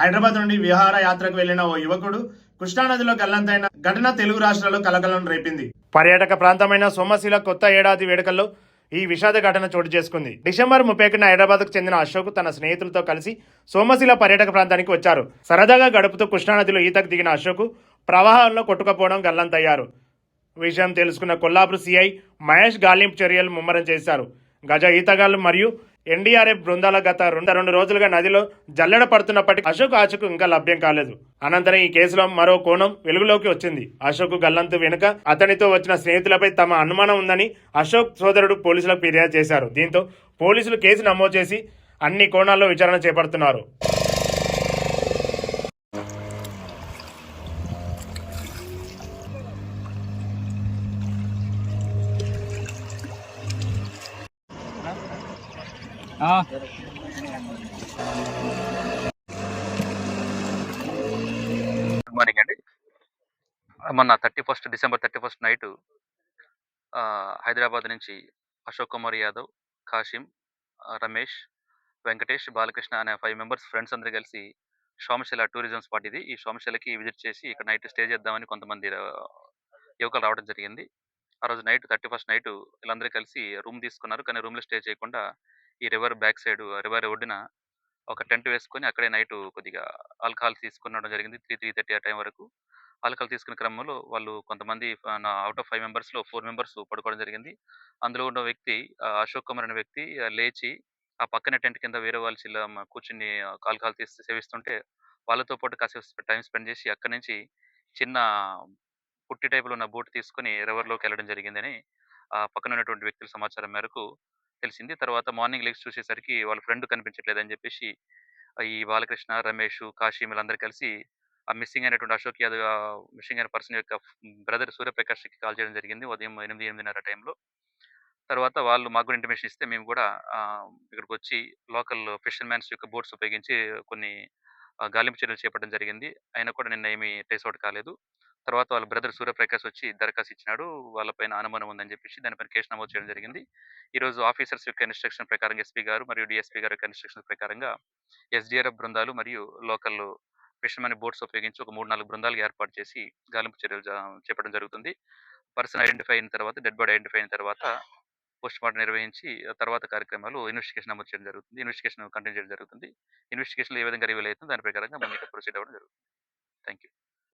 హైదరాబాద్ నుండి విహార యాత్రకు వెళ్ళిన ఓ యువకుడు కృష్ణానదిలో గల్లంతైన ఘటన తెలుగు రాష్ట్రాల్లో కలకలం రేపింది. పర్యాటక ప్రాంతమైన సోమశిల కొత్త ఏడాది వేడుకల్లో ఈ విషాద ఘటన చోటు చేసుకుంది. డిసెంబర్ ముప్పై ఒకటిన హైదరాబాద్కు చెందిన అశోక్ తన స్నేహితులతో కలిసి సోమశిల పర్యాటక ప్రాంతానికి వచ్చారు. సరదాగా గడుపుతూ కృష్ణానదిలో ఈతకు దిగిన అశోక్ ప్రవాహంలో కొట్టుకుపోవడం గల్లంతయ్యారు. విషయం తెలుసుకున్న కొల్లాపూర్ సిఐ మహేష్ గాలింపు చర్యలు ముమ్మరం చేశారు. గజ ఈతగాళ్ళు మరియు ఎన్డీఆర్ఎఫ్ బృందాల గత రెండు రెండు రోజులుగా నదిలో జల్లెడ పడుతున్నప్పటికీ అశోక్ ఆచకు ఇంకా లభ్యం కాలేదు. అనంతరం ఈ కేసులో మరో కోణం వెలుగులోకి వచ్చింది. అశోక్ గల్లంతు వెనుక అతనితో వచ్చిన స్నేహితులపై తమ అనుమానం ఉందని అశోక్ సోదరుడు పోలీసులకు ఫిర్యాదు చేశారు. దీంతో పోలీసులు కేసు నమోదు చేసి అన్ని కోణాల్లో విచారణ చేపడుతున్నారు. గుడ్ మార్నింగ్ అండి. మొన్న thirty first December thirty first night Hyderabad నుంచి అశోక్ కుమార్ యాదవ్ కాశిం రమేష్ వెంకటేష్ బాలకృష్ణ అనే ఫైవ్ మెంబర్స్ ఫ్రెండ్స్ అందరూ కలిసి సోమశిల టూరిజం స్పాట్ ఇది. ఈ సోమశిలకి విజిట్ చేసి ఇక్కడ నైట్ స్టే చేద్దామని కొంతమంది యువకులు రావడం జరిగింది. ఆ రోజు నైట్ థర్టీ ఫస్ట్ నైట్ వీళ్ళందరూ కలిసి రూమ్ తీసుకున్నారు. కానీ రూమ్లో స్టే చేయకుండా ఈ రివర్ బ్యాక్ సైడ్ రివర్ ఒడ్డున ఒక టెంట్ వేసుకొని అక్కడే నైట్ కొద్దిగా ఆల్కహాల్ తీసుకునడం జరిగింది. త్రీ త్రీ థర్టీ ఆ టైం వరకు. ఆల్కహాల్ తీసుకునే క్రమంలో వాళ్ళు కొంతమంది అవుట్ ఆఫ్ ఫైవ్ మెంబర్స్లో ఫోర్ మెంబర్స్ పడుకోవడం జరిగింది. అందులో ఉన్న వ్యక్తి అశోక్ కుమార్ అనే వ్యక్తి లేచి ఆ పక్కన టెంట్ కింద వేరే వాళ్ళు చిల్ల కూర్చుని ఆల్కహాల్ తీసి సేవిస్తుంటే వాళ్ళతో పాటు కాసేపు టైం స్పెండ్ చేసి అక్కడి నుంచి చిన్న పుట్టి టైపులో ఉన్న బోట్ తీసుకొని రివర్లోకి వెళ్ళడం జరిగిందని ఆ పక్కన ఉన్నటువంటి వ్యక్తుల సమాచారం మేరకు తెలిసింది. తర్వాత మార్నింగ్ లెగ్స్ చూసేసరికి వాళ్ళ ఫ్రెండ్ కనిపించట్లేదని చెప్పేసి ఈ బాలకృష్ణ రమేష్ కాశీ వీళ్ళందరూ కలిసి ఆ మిస్సింగ్ అయినటువంటి అశోక్ యాదవ్ మిస్సింగ్ అయిన పర్సన్ యొక్క బ్రదర్ సూర్యప్రకాష్కి కాల్ చేయడం జరిగింది ఉదయం ఎనిమిది ఎనిమిదిన్నర టైంలో. తర్వాత వాళ్ళు మాకు కూడా ఇంటిమేషన్ ఇస్తే మేము కూడా ఇక్కడికి వచ్చి లోకల్ ఫిషర్ మ్యాన్స్ యొక్క బోట్స్ ఉపయోగించి కొన్ని గాలింపు చర్యలు చేపట్టడం జరిగింది. అయినా కూడా నిన్న ఏమీ ట్రేస్ అవుట్ కాలేదు. తర్వాత వాళ్ళ బ్రదర్ సూర్యప్రకాష్ వచ్చి దరఖాస్తు ఇచ్చినాడు. వాళ్ళపైన అనుమానం ఉందని చెప్పేసి దానిపైన కేసు నమోదు చేయడం జరిగింది. ఈరోజు ఆఫీసర్స్ యొక్క ఇన్స్ట్రక్షన్ ప్రకారం ఎస్పీ గారు మరియు డిఎస్పీ గారి యొక్క ఇన్స్ట్రక్షన్ ప్రకారంగా ఎస్డిఆర్ఎఫ్ బృందాలు మరియు లోకల్ ఫిషర్మెన్ బోట్స్ ఉపయోగించి ఒక మూడు నాలుగు బృందాలు ఏర్పాటు చేసి గాలింపు చర్యలు చేపడం జరుగుతుంది. పర్సన్ ఐడెంటిఫై అయిన తర్వాత డెడ్ బాడీ ఐడెంటిఫై అయిన తర్వాత పోస్ట్ మార్టం నిర్వహించి ఆ తర్వాత కార్యక్రమాలు ఇన్వెస్టిగేషన్ నమోదు చేయడం జరుగుతుంది. ఇన్వెస్టిగేషన్ కంటిన్యూ చేయడం జరుగుతుంది. ఇన్వెస్టిగేషన్ ఏ విధంగా రివీల్ అవుతుంది దాని ప్రకారంగా మనకి ప్రొసీడ్ అవ్వడం జరుగుతుంది. Thank you